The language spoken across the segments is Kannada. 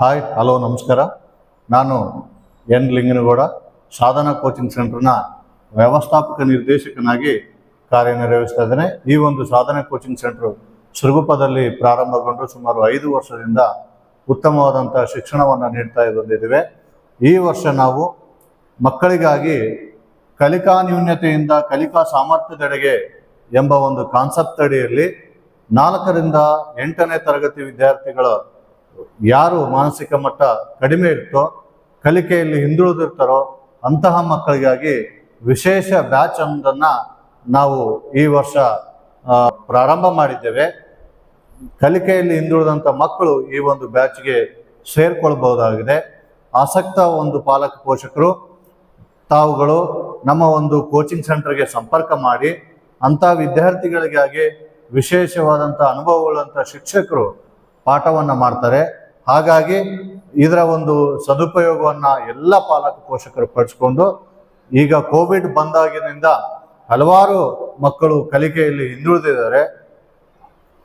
ಹಾಯ್, ಹಲೋ, ನಮಸ್ಕಾರ. ನಾನು ಎನ್. ಲಿಂಗನಗೌಡ, ಸಾಧನಾ ಕೋಚಿಂಗ್ ಸೆಂಟರ್ನ ವ್ಯವಸ್ಥಾಪಕ ನಿರ್ದೇಶಕನಾಗಿ ಕಾರ್ಯನಿರ್ವಹಿಸ್ತಾ ಇದ್ದೇನೆ. ಈ ಒಂದು ಸಾಧನಾ ಕೋಚಿಂಗ್ ಸೆಂಟರ್ ಸುರಗುಪ್ಪದಲ್ಲಿ ಪ್ರಾರಂಭಗೊಂಡು ಸುಮಾರು ಐದು ವರ್ಷದಿಂದ ಉತ್ತಮವಾದಂಥ ಶಿಕ್ಷಣವನ್ನು ನೀಡ್ತಾ ಬಂದಿದ್ದೇವೆ. ಈ ವರ್ಷ ನಾವು ಮಕ್ಕಳಿಗಾಗಿ ಕಲಿಕಾ ನ್ಯೂನ್ಯತೆಯಿಂದ ಕಲಿಕಾ ಸಾಮರ್ಥ್ಯದೆಡೆಗೆ ಎಂಬ ಒಂದು ಕಾನ್ಸೆಪ್ಟ್ ಅಡಿಯಲ್ಲಿ ನಾಲ್ಕರಿಂದ ಎಂಟನೇ ತರಗತಿ ವಿದ್ಯಾರ್ಥಿಗಳ ಯಾರು ಮಾನಸಿಕ ಮಟ್ಟ ಕಡಿಮೆ ಇರ್ತೋ ಕಲಿಕೆಯಲ್ಲಿ ಹಿಂದುಳಿದಿರ್ತಾರೋ ಅಂತಹ ಮಕ್ಕಳಿಗಾಗಿ ವಿಶೇಷ ಬ್ಯಾಚ್ ಒಂದನ್ನು ನಾವು ಈ ವರ್ಷ ಪ್ರಾರಂಭ ಮಾಡಿದ್ದೇವೆ. ಕಲಿಕೆಯಲ್ಲಿ ಹಿಂದುಳಿದಂಥ ಮಕ್ಕಳು ಈ ಒಂದು ಬ್ಯಾಚ್ಗೆ ಸೇರ್ಕೊಳ್ಬಹುದಾಗಿದೆ. ಆಸಕ್ತ ಒಂದು ಪಾಲಕ ಪೋಷಕರು, ತಾವುಗಳು ನಮ್ಮ ಒಂದು ಕೋಚಿಂಗ್ ಸೆಂಟರ್ಗೆ ಸಂಪರ್ಕ ಮಾಡಿ, ಅಂಥ ವಿದ್ಯಾರ್ಥಿಗಳಿಗಾಗಿ ವಿಶೇಷವಾದಂಥ ಅನುಭವಗಳಂಥ ಶಿಕ್ಷಕರು ಪಾಠವನ್ನು ಮಾಡ್ತಾರೆ. ಹಾಗಾಗಿ ಇದರ ಒಂದು ಸದುಪಯೋಗವನ್ನು ಎಲ್ಲ ಪಾಲಕ ಪೋಷಕರು ಪಡಿಸ್ಕೊಂಡು ಈಗ ಕೋವಿಡ್ ಬಂದಾಗಿನಿಂದ ಹಲವಾರು ಮಕ್ಕಳು ಕಲಿಕೆಯಲ್ಲಿ ಹಿಂದುಳಿದಿದ್ದಾರೆ.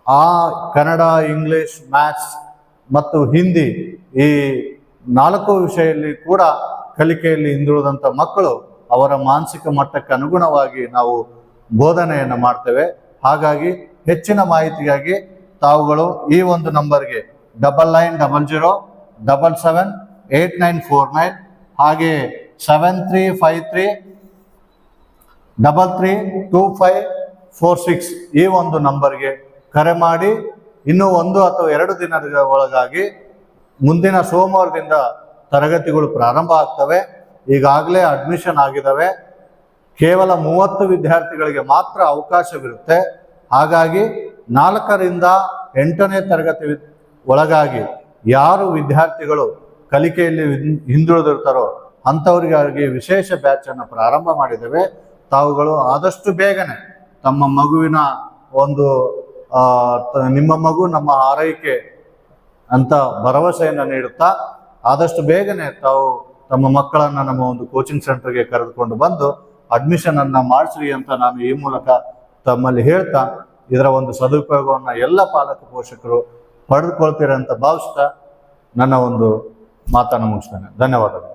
ಆ ಕನ್ನಡ, ಇಂಗ್ಲಿಷ್, ಮ್ಯಾಥ್ಸ್ ಮತ್ತು ಹಿಂದಿ ಈ ನಾಲ್ಕು ವಿಷಯದಲ್ಲಿ ಕೂಡ ಕಲಿಕೆಯಲ್ಲಿ ಹಿಂದುಳಿದಂಥ ಮಕ್ಕಳು ಅವರ ಮಾನಸಿಕ ಮಟ್ಟಕ್ಕೆ ಅನುಗುಣವಾಗಿ ನಾವು ಬೋಧನೆಯನ್ನು ಮಾಡ್ತೇವೆ. ಹಾಗಾಗಿ ಹೆಚ್ಚಿನ ಮಾಹಿತಿಗಾಗಿ ತಾವುಗಳು ಈ ಒಂದು ನಂಬರ್ಗೆ double nine double zero double seven eight nine four nine ಹಾಗೆ seven three five three double three two five four six ಈ ಒಂದು ನಂಬರ್ಗೆ ಕರೆ ಮಾಡಿ ಇನ್ನು ಒಂದು ಅಥವಾ ಎರಡು ದಿನದ ಒಳಗಾಗಿ ಮುಂದಿನ ಸೋಮವಾರದಿಂದ ತರಗತಿಗಳು ಪ್ರಾರಂಭ ಆಗ್ತವೆ. ಈಗಾಗಲೇ ಅಡ್ಮಿಷನ್ ಆಗಿದ್ದಾವೆ ಕೇವಲ ಮೂವತ್ತು ವಿದ್ಯಾರ್ಥಿಗಳಿಗೆ ಮಾತ್ರ ಅವಕಾಶವಿರುತ್ತೆ. ಹಾಗಾಗಿ ನಾಲ್ಕರಿಂದ ಎಂಟನೇ ತರಗತಿ ಒಳಗಾಗಿ ಯಾರು ವಿದ್ಯಾರ್ಥಿಗಳು ಕಲಿಕೆಯಲ್ಲಿ ಹಿಂದುಳಿದಿರ್ತಾರೋ ಅಂಥವರಿಗಾಗಿ ವಿಶೇಷ ಬ್ಯಾಚನ್ನು ಪ್ರಾರಂಭ ಮಾಡಿದ್ದೇವೆ. ತಾವುಗಳು ಆದಷ್ಟು ಬೇಗನೆ ತಮ್ಮ ಮಗುವಿನ ಒಂದು ನಿಮ್ಮ ಮಗು ನಮ್ಮ ಆರೈಕೆ ಅಂತ ಭರವಸೆಯನ್ನು ನೀಡುತ್ತಾ, ಆದಷ್ಟು ಬೇಗನೆ ತಾವು ತಮ್ಮ ಮಕ್ಕಳನ್ನು ನಮ್ಮ ಒಂದು ಕೋಚಿಂಗ್ ಸೆಂಟರ್ಗೆ ಕರೆದುಕೊಂಡು ಬಂದು ಅಡ್ಮಿಷನನ್ನು ಮಾಡಿಸ್ರಿ ಅಂತ ನಾನು ಈ ಮೂಲಕ ತಮ್ಮಲ್ಲಿ ಹೇಳ್ತಾ ಇದರ ಒಂದು ಸದುಪಯೋಗವನ್ನು ಎಲ್ಲ ಪಾಲಕ ಪೋಷಕರು ಪಡೆದುಕೊಳ್ತೀರ ಅಂತ ಭಾವಿಸ್ತಾ ನನ್ನ ಒಂದು ಮಾತನ್ನು ಮುಗಿಸ್ತೇನೆ. ಧನ್ಯವಾದಗಳು.